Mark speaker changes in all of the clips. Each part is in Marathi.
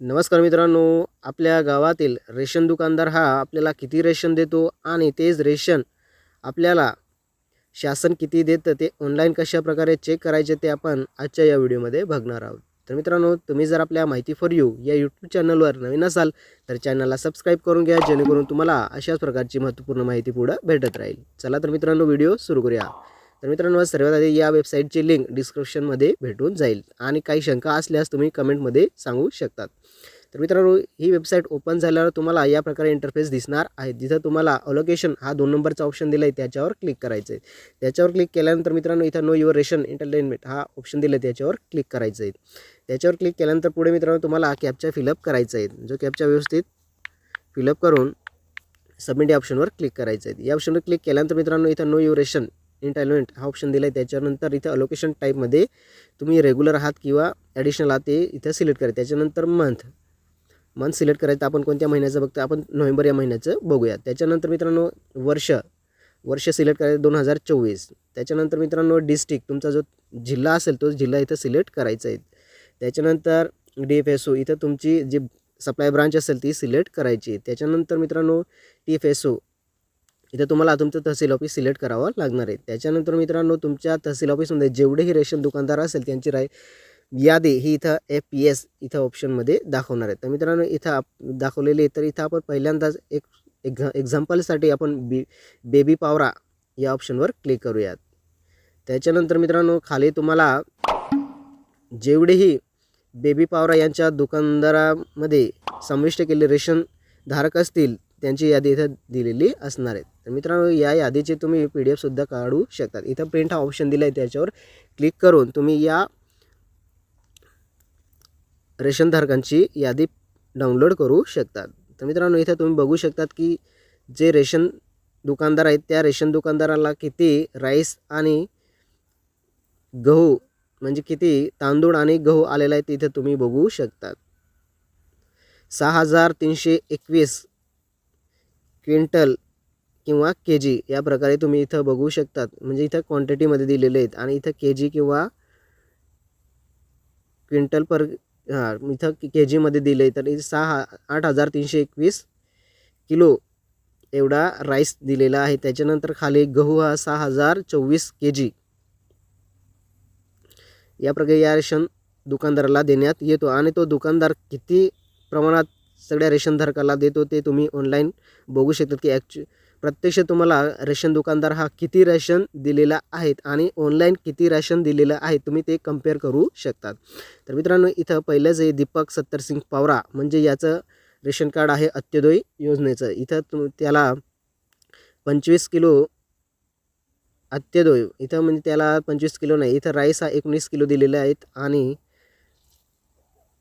Speaker 1: नमस्कार मित्रांनो आपल्या गावातील रेशन दुकानदार हा आपल्याला किती रेशन देतो आणि तेच रेशन आपल्याला शासन किती देतं ते ऑनलाईन कशा प्रकारे चेक करायचे ते आपण आजच्या या व्हिडिओमध्ये बघणार आहोत. तर मित्रांनो तुम्ही जर आपल्या माहिती फॉर यू या यूट्यूब चॅनलवर नवीन असाल तर चॅनलला सबस्क्राईब करून घ्या जेणेकरून तुम्हाला अशाच प्रकारची महत्त्वपूर्ण माहिती पुढं भेटत राहील. चला तर मित्रांनो व्हिडिओ सुरू करूया. तर मित्रांनो सर्वात आधी या वेबसाईटची लिंक डिस्क्रिप्शनमध्ये भेटून जाईल. आणि काही शंका असल्यास तुम्ही कमेंटमध्ये सांगू शकतात. तर मित्रांनो ही वेबसाईट ओपन झाल्यावर तुम्हाला या प्रकारे इंटरफेस दिसणार आहे. जिथं तुम्हाला अलोकेशन हा दोन नंबरचा ऑप्शन दिला आहे त्याच्यावर क्लिक करायचं आहे त्याच्यावर क्लिक केल्यानंतर मित्रांनो इथं नो युअर रेशन एंटरटेनमेंट हा ऑप्शन दिला आहे त्याच्यावर क्लिक करायचं आहे त्याच्यावर क्लिक केल्यानंतर पुढे मित्रांनो तुम्हाला कॅपचा फिलअप करायचा आहे जो कॅपचा व्यवस्थित फिलअप करून सबमिट या ऑप्शनवर क्लिक करायचं आहे या ऑप्शनवर क्लिक केल्यानंतर मित्रांनो इथं नो युअर रेशन हा ऑप्शन दिला आहे त्याच्यानंतर इथं अलोकेशन टाईपमध्ये तुम्ही रेग्युलर आहात किंवा ॲडिशनल आहात ते इथं सिलेक्ट करायचं त्याच्यानंतर मंथ मंथ सिलेक्ट करायचं आपण कोणत्या महिन्याचं बघतो आपण नोव्हेंबर या महिन्याचं बघूया. त्याच्यानंतर मित्रांनो वर्ष. वर्ष सिलेक्ट करायचं दोन हजार चोवीस. त्याच्यानंतर मित्रांनो डिस्ट्रिक्ट तुमचा जो जिल्हा असेल तो जिल्हा इथं सिलेक्ट करायचा आहे. त्याच्यानंतर डी एफ एस ओ इथं तुमची जी सप्लाय ब्रांच असेल ती सिलेक्ट करायची आहे. त्याच्यानंतर मित्रांनो टी एफ एस ओ इथं तुम्हाला तुमचं तहसील ऑफिस सिलेक्ट करावं लागणार आहे. त्याच्यानंतर मित्रांनो तुमच्या तहसील ऑफिसमध्ये जेवढेही रेशन दुकानदार असेल त्यांची राय यादी ही इथं एफ पी एस इथं ऑप्शनमध्ये दाखवणार आहे. तर मित्रांनो इथं आप दाखवलेली आहे. तर इथं आपण पहिल्यांदाच एक एक एक्झाम्पलसाठी आपण बी बेबी पावरा या ऑप्शनवर क्लिक करूयात. त्याच्यानंतर मित्रांनो खाली तुम्हाला जेवढेही बेबी पावरा यांच्या दुकानदारामध्ये समाविष्ट केले रेशन धारक असतील त्यांची यादी इथं दिलेली असणार आहे तर मित्रांनो या यादीचे तुम्ही पी डी एफसुद्धा काढू शकतात. इथं प्रिंट हा ऑप्शन दिला आहे त्याच्यावर क्लिक करून तुम्ही या रेशनधारकांची यादी डाउनलोड करू शकतात. तर मित्रांनो इथं तुम्ही बघू शकतात की जे रेशन दुकानदार आहेत त्या रेशन दुकानदाराला किती राईस आणि गहू म्हणजे किती तांदूळ आणि गहू आलेला आहे तिथे तुम्ही बघू शकतात. सहा हजार तीनशे एकवीस क्विंटल किंवा के जी या प्रकारे तुम्ही इथं बघू शकतात. म्हणजे इथं क्वांटिटीमध्ये दिलेले आहेत. आणि इथं के जी किंवा क्विंटल पर हां इथं के जीमध्ये दिले तर सहा आठ हजार तीनशे एकवीस किलो एवढा राईस दिलेला आहे. त्याच्यानंतर खाली गहू हा सहा हजार चोवीस के जी या प्रकारे या रेशन दुकानदाराला देण्यात येतो. आणि तो दुकानदार किती प्रमाणात सगळ्या रेशनधारकाला देतो ते तुम्ही ऑनलाईन बघू शकतात की ॲक्च्यु प्रत्यक्ष तुम्हाला रेशन दुकानदार हा किती रेशन दिलेला आहेत आणि ऑनलाईन किती रेशन दिलेलं आहे तुम्ही ते कंपेअर करू शकतात. तर मित्रांनो इथं पहिलंच आहे दीपक सत्तरसिंग पावरा म्हणजे याचं रेशन कार्ड आहे अंत्योदय योजनेचं. इथं तु त्याला पंचवीस किलो अंत्योदय इथं म्हणजे त्याला पंचवीस किलो नाही इथं राईस हा एकोणीस किलो दिलेले आहेत आणि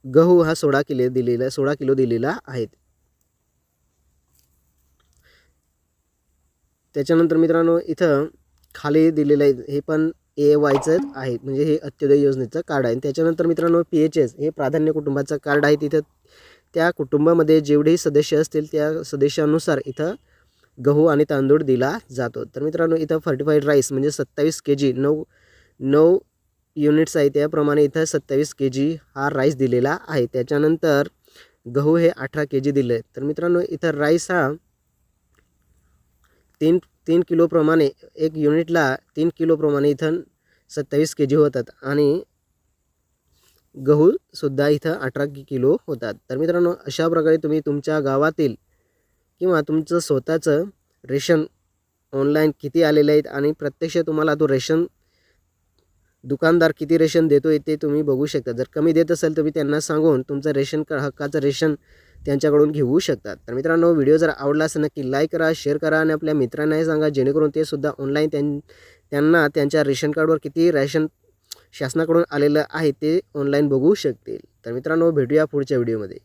Speaker 1: गहू हा सोळा किलो दिलेला सोळा किलो दिलेला आहेत त्याच्यानंतर मित्रांनो इथं खाली दिलेलं आहे हे पण ए वायचं आहे म्हणजे हे अंत्योदय योजनेचं कार्ड आहे. त्याच्यानंतर मित्रांनो पी एच एस हे प्राधान्य कुटुंबाचं कार्ड आहे. तिथं त्या कुटुंबामध्ये जेवढेही सदस्य असतील त्या सदस्यानुसार इथं गहू आणि तांदूळ दिला जातो. तर मित्रांनो इथं फर्टिफाईड राईस म्हणजे सत्तावीस के जी नऊ नऊ युनिट्स आहे त्याप्रमाणे इथं सत्तावीस के जी हा राईस दिलेला आहे. त्याच्यानंतर गहू हे अठरा के जी दिलं तर मित्रांनो इथं राईस हा तीन तीन किलोप्रमाणे एक युनिटला तीन किलोप्रमाणे इथं सत्तावीस के जी होतात आणि गहूसुद्धा इथं अठरा किलो होतात. तर मित्रांनो अशा प्रकारे तुम्ही तुमच्या गावातील किंवा तुमचं स्वतःचं रेशन ऑनलाईन किती आलेले आहेत आणि प्रत्यक्ष तुम्हाला तो रेशन दुकानदार किती रेशन देतो आहे ते तुम्ही बघू शकता. जर कमी देत असेल तुम्ही त्यांना सांगून तुमचं रेशन हक्काचं रेशन त्यांच्याकडून घेऊ शकतात. तर मित्रांनो व्हिडिओ जर आवडला असेल नक्की लाईक करा शेअर करा आणि आपल्या मित्रांनाही सांगा जेणेकरून ते सुद्धा ऑनलाईन त्यां त्यांना त्यांच्या रेशन कार्डवर किती रेशन शासनाकडून आलेलं आहे ते ऑनलाईन बघू शकतील. तर मित्रांनो भेटूया पुढच्या व्हिडिओमध्ये.